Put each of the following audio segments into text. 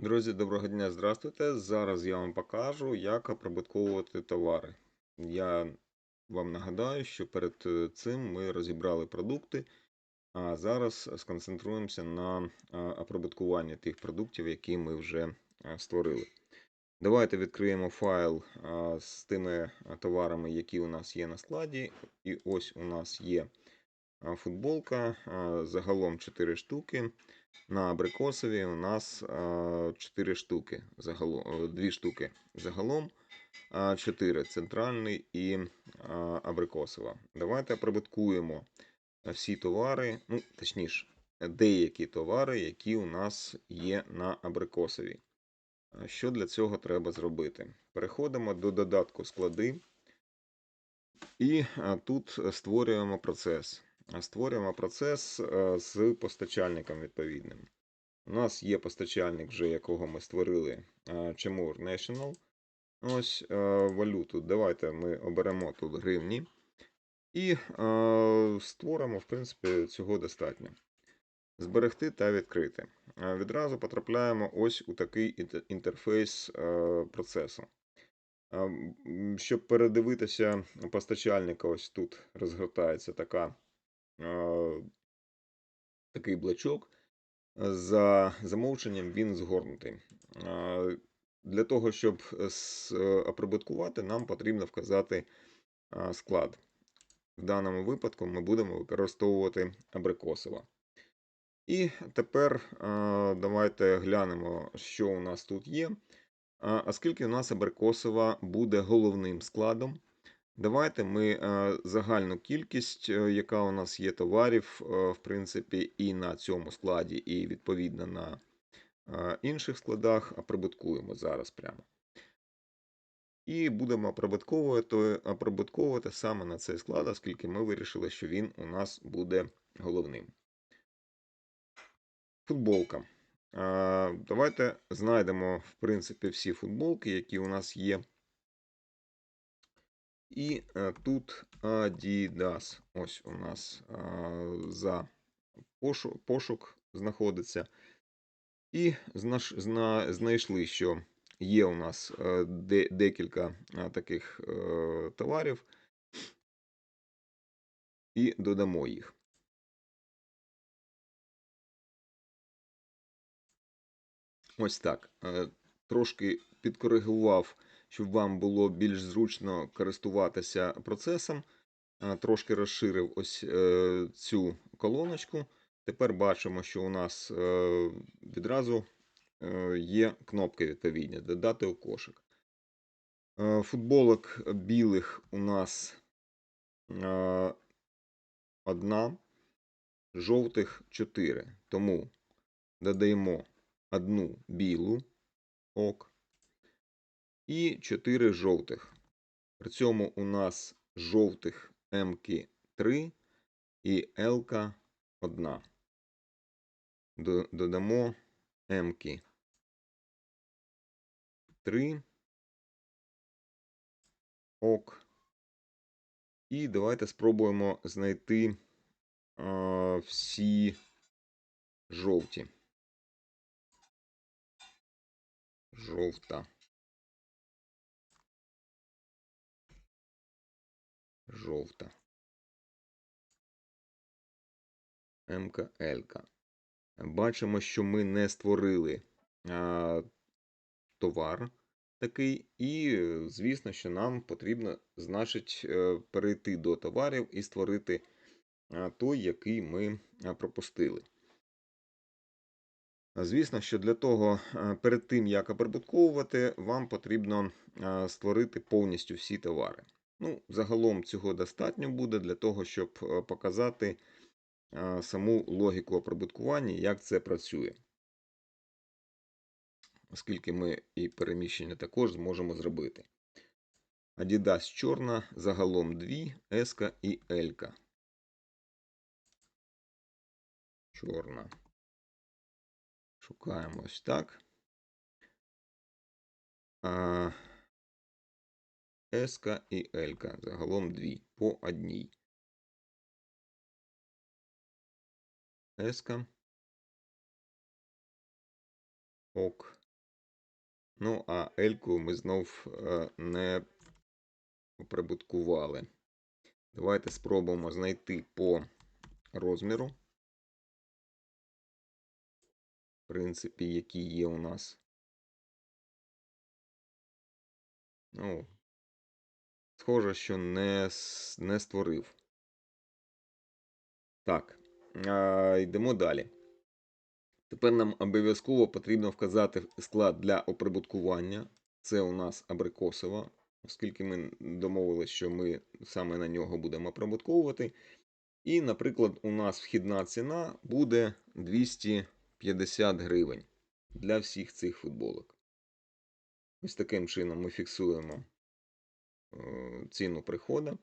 Друзі, доброго дня, здравствуйте. Зараз я вам покажу, як оприбутковувати товари. Я вам нагадаю, що перед е, цим ми розібрали продукти, а зараз сконцентруємося на а, оприбуткуванні тих продуктів, які ми вже створили. Давайте відкриємо файл з тими товарами, які у нас є на складі. І ось у нас є футболка, загалом 4 штуки. На абрикосові у нас 4 штуки, загалом, 2 штуки загалом, 4 центральний і абрикосова. Давайте прибуткуємо всі товари, ну, точніше, деякі товари, які у нас є на абрикосові. Що для цього треба зробити? Переходимо до додатку склади і тут створюємо процес. Створюємо процес е, з постачальником відповідним. У нас є постачальник, вже якого ми створили Chemur National. Ось е, валюту. Давайте ми оберемо тут гривні. І е, створимо, в принципі, цього достатньо. Зберегти та відкрити. Відразу потрапляємо ось у такий інтерфейс процесу. Щоб передивитися постачальника, ось тут розгортається така такий блочок. За замовченням він згорнутий. Для того, щоб оприбуткувати, нам потрібно вказати склад. В даному випадку ми будемо використовувати абрикосова. І тепер давайте глянемо, що у нас тут є. Оскільки у нас абрикосова буде головним складом, Давайте ми е, загальну кількість, е, яка у нас є товарів, е, в принципі, і на цьому складі, і відповідно на інших складах, прибуткуємо зараз прямо. І будемо прибутковувати, прибутковувати саме на цей склад, оскільки ми вирішили, що він у нас буде головним. Футболка. Давайте знайдемо, в принципі, всі футболки, які у нас є. І е, тут Adidas. Ось у нас за пошук знаходиться. І знайшли, що є у нас е, декілька таких е, товарів, і додамо їх. Ось так. Трошки підкоригував щоб вам було більш зручно користуватися процесом. Трошки розширив ось е, цю колоночку. Тепер бачимо, що у нас е, відразу е, є кнопки відповідні додати у кошик. Футболок білих у нас одна, жовтих 4. Тому додаємо одну білу ок і 4 жовтих. При цьому у нас жовтих М-ки 3 і Л-ка 1. Додамо М-ки 3. Ок. І давайте спробуємо знайти а, всі жовті. Жовта. Жовта. МК, ЛК. Бачимо, що ми не створили а, товар такий, і, звісно, що нам потрібно, значить, е, перейти до товарів і створити той, який ми пропустили. Звісно, що для того, перед тим, як оприбутковувати, вам потрібно створити повністю всі товари. Ну, Загалом цього достатньо буде для того, щоб е, показати е, саму логіку оприбуткування, як це працює. Оскільки ми і переміщення також зможемо зробити. Adidas чорна, загалом 2, S і L. Чорна. Шукаємо ось так. С і Л. Загалом дві по одній. С. Ок. Ну, а Ельку ми знов е, не оприбуткували. Давайте спробуємо знайти по розміру. В принципі, які є у нас. Ну, схоже, що не, не створив. Так, а, йдемо далі. Тепер нам обов'язково потрібно вказати склад для оприбуткування. Це у нас абрикосова, оскільки ми домовилися, що ми саме на нього будемо оприбутковувати. І, наприклад, у нас вхідна ціна буде 250 гривень для всіх цих футболок. Ось таким чином ми фіксуємо ціну приходу.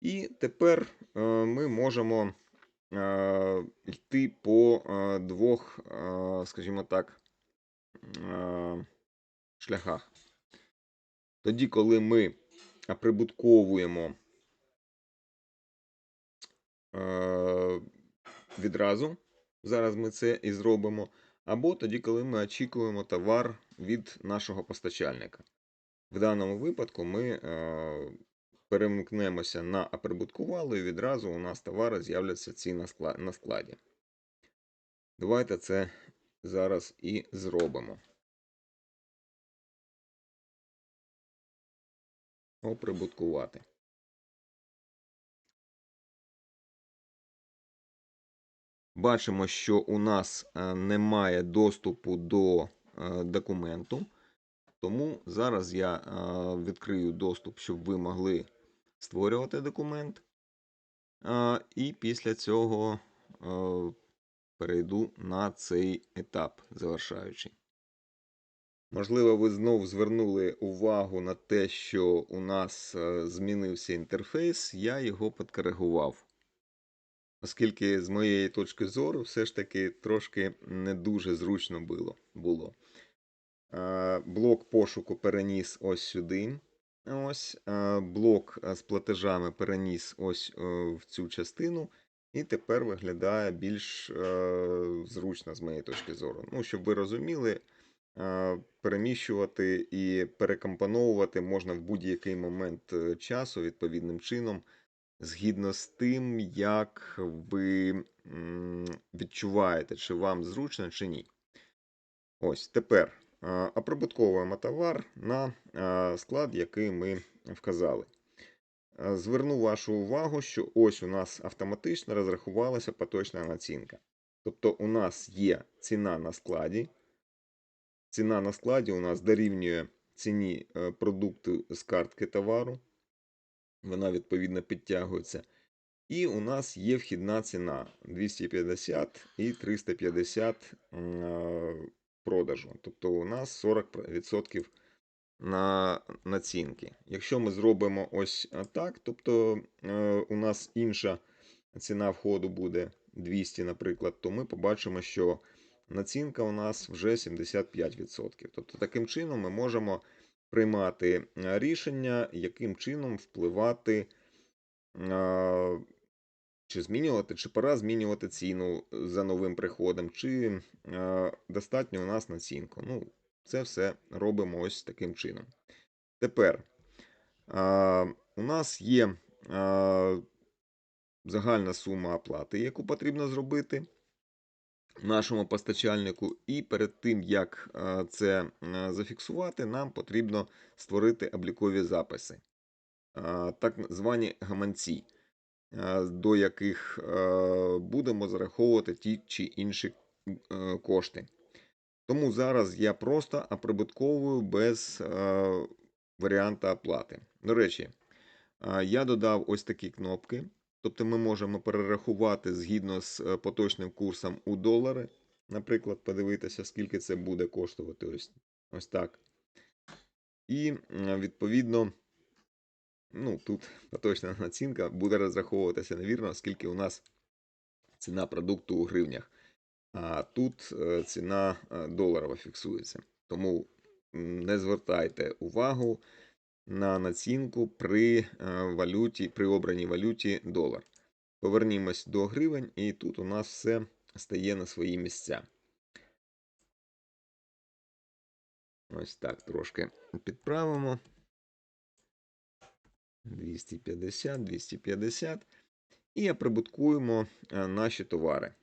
І тепер е, ми можемо е, йти по е, двох, скажімо так, шляхах. Тоді, коли ми оприбутковуємо е, відразу, зараз ми це і зробимо, або тоді, коли ми очікуємо товар від нашого постачальника. В даному випадку ми е, перемкнемося на оприбуткували, і відразу у нас товари з'являться ці на складі. Давайте це зараз і зробимо. Оприбуткувати. Бачимо, що у нас е, немає доступу до е, документу. Тому зараз я е, відкрию доступ, щоб ви могли створювати документ. Е, І після цього е, перейду на цей етап завершаючий. Можливо, ви знов звернули увагу на те, що у нас змінився інтерфейс, я його підкоригував. Оскільки, з моєї точки зору, все ж таки трошки не дуже зручно було. Е, Блок пошуку переніс ось сюди. Ось е, блок е, з платежами переніс ось в цю частину. І тепер виглядає більш зручно з моєї точки зору. Ну, щоб ви розуміли, переміщувати і перекомпоновувати можна в будь-який момент часу відповідним чином, згідно з тим, як ви відчуваєте, чи вам зручно, чи ні. Ось тепер оприбутковуємо товар на е, склад, який ми вказали. Е, Зверну вашу увагу, що ось у нас автоматично розрахувалася поточна націнка. Тобто у нас є ціна на складі. Ціна на складі у нас дорівнює ціні е, продукту з картки товару. Вона відповідно підтягується. І у нас є вхідна ціна 250 і 350 е, продажу. Тобто у нас 40% на націнки. Якщо ми зробимо ось так, тобто е, у нас інша ціна входу буде 200, наприклад, то ми побачимо, що націнка у нас вже 75%. Тобто таким чином ми можемо приймати е, рішення, яким чином впливати. Е, чи змінювати, чи пора змінювати ціну за новим приходом, чи е, достатньо у нас націнку. Ну, це все робимо ось таким чином. Тепер е, у нас є е, загальна сума оплати, яку потрібно зробити нашому постачальнику, і перед тим, як е, це е, зафіксувати, нам потрібно створити облікові записи, е, так звані гаманці е, до яких е, будемо зараховувати ті чи інші е, кошти. Тому зараз я просто оприбутковую без е, варіанта оплати. До речі, е, я додав ось такі кнопки. Тобто ми можемо перерахувати згідно з е, поточним курсом у долари. Наприклад, подивитися, скільки це буде коштувати ось, ось так. І е, відповідно. Ну, тут поточна націнка буде розраховуватися невірно, оскільки у нас ціна продукту у гривнях, а тут е, ціна е, доларова фіксується. Тому не звертайте увагу на націнку при е, валюті, при обраній валюті долар. Повернімось до гривень, і тут у нас все стає на свої місця. Ось так трошки підправимо. 250, 250. І оприбуткуємо е, наші товари.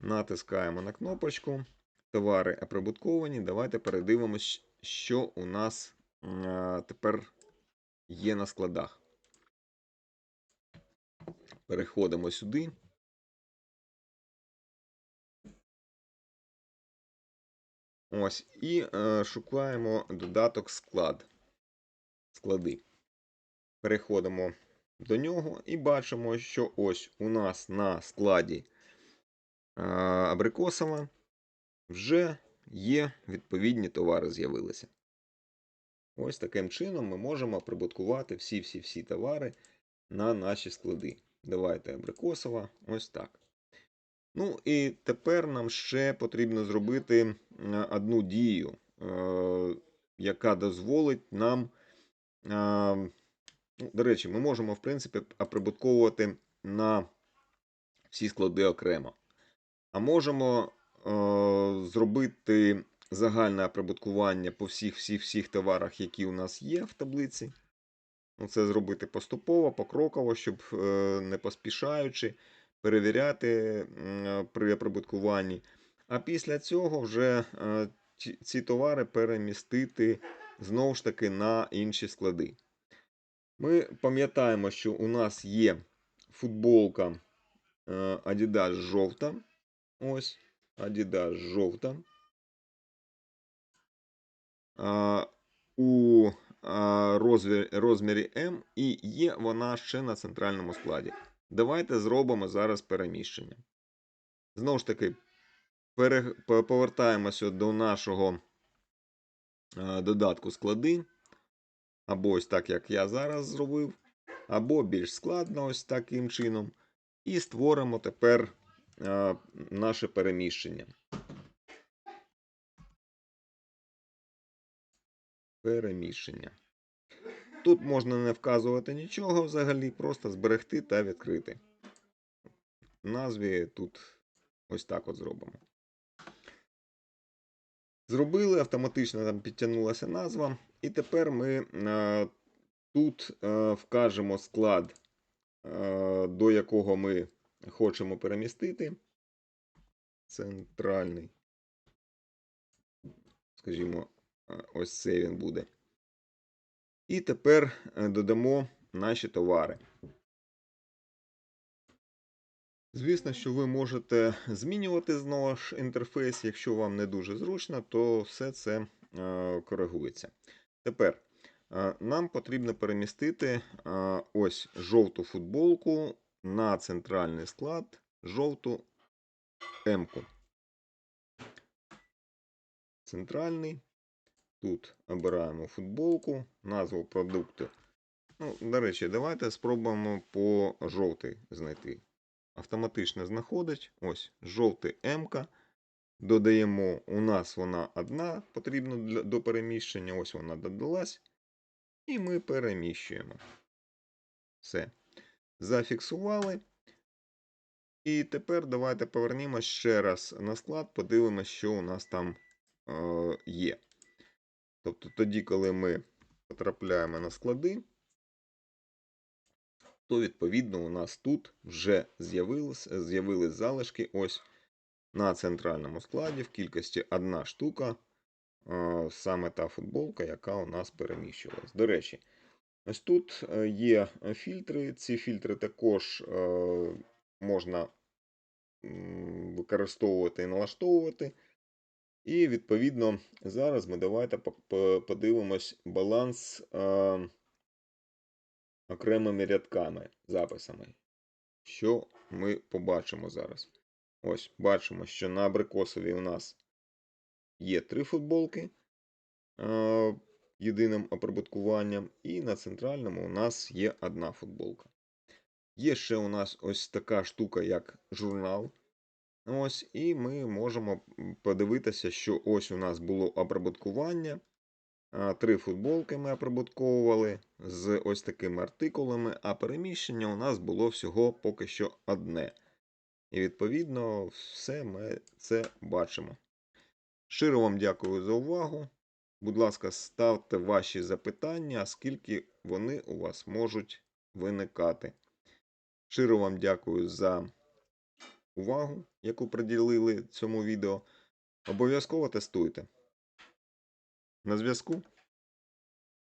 Натискаємо на кнопочку. Товари оприбутковані. Давайте передивимось, що у нас е, тепер є на складах. Переходимо сюди. Ось, і е, шукаємо додаток склад. Склади. Переходимо до нього і бачимо, що ось у нас на складі абрикосова вже є відповідні товари з'явилися. Ось таким чином ми можемо прибуткувати всі-всі-всі товари на наші склади. Давайте абрикосова, ось так. Ну і тепер нам ще потрібно зробити одну дію, яка дозволить нам. Е, Ну, до речі, ми можемо, в принципі, оприбутковувати на всі склади окремо. А можемо е, зробити загальне оприбуткування по всіх всіх всіх товарах, які у нас є в таблиці. Ну, Це зробити поступово, покроково, щоб е, не поспішаючи перевіряти м, при оприбуткуванні. А після цього вже е, ці товари перемістити знову ж таки на інші склади. Ми пам'ятаємо, що у нас є футболка е, Adidas жовта. Ось, Adidas жовта. У розмірі, М і є вона ще на центральному складі. Давайте зробимо зараз переміщення. Знову ж таки, повертаємося до нашого додатку склади. Або ось так, як я зараз зробив, або більш складно, ось таким чином. І створимо тепер наше переміщення. Переміщення. Тут можна не вказувати нічого взагалі, просто зберегти та відкрити. Назві тут ось так от зробимо. Зробили, автоматично там підтягнулася назва. І тепер ми е, тут е, вкажемо склад, е, до якого ми хочемо перемістити. Центральний. Скажімо, ось цей він буде. І тепер додамо наші товари. Звісно, що ви можете змінювати знову ж інтерфейс, якщо вам не дуже зручно, то все це е, коригується. Тепер е, нам потрібно перемістити е, ось жовту футболку на центральний склад, жовту М-ку. Центральний. Тут обираємо футболку, назву продукту. Ну, до речі, давайте спробуємо по жовтий знайти. Автоматично знаходить. Ось жовтий М-ка. Додаємо, у нас вона одна потрібна для, до переміщення. Ось вона додалась. І ми переміщуємо. Все. Зафіксували. І тепер давайте повернімось ще раз на склад, подивимося, що у нас там е, є. Тобто тоді, коли ми потрапляємо на склади, то відповідно у нас тут вже з'явились, залишки ось на центральному складі в кількості одна штука, саме та футболка, яка у нас переміщувалась. До речі, ось тут е, є фільтри. Ці фільтри також е, можна використовувати і налаштовувати. І відповідно зараз ми давайте по- по- подивимось баланс е, окремими рядками, записами. Що ми побачимо зараз? Ось, бачимо, що на абрикосовій у нас є три футболки е, єдиним оприбуткуванням, і на центральному у нас є одна футболка. Є ще у нас ось така штука, як журнал. Ось, і ми можемо подивитися, що ось у нас було оприбуткування. Три футболки ми оприбутковували з ось такими артикулами, а переміщення у нас було всього поки що одне. І відповідно все ми це бачимо. Щиро вам дякую за увагу. Будь ласка, ставте ваші запитання, скільки вони у вас можуть виникати. Щиро вам дякую за увагу, яку приділили цьому відео. Обов'язково тестуйте. На зв'язку.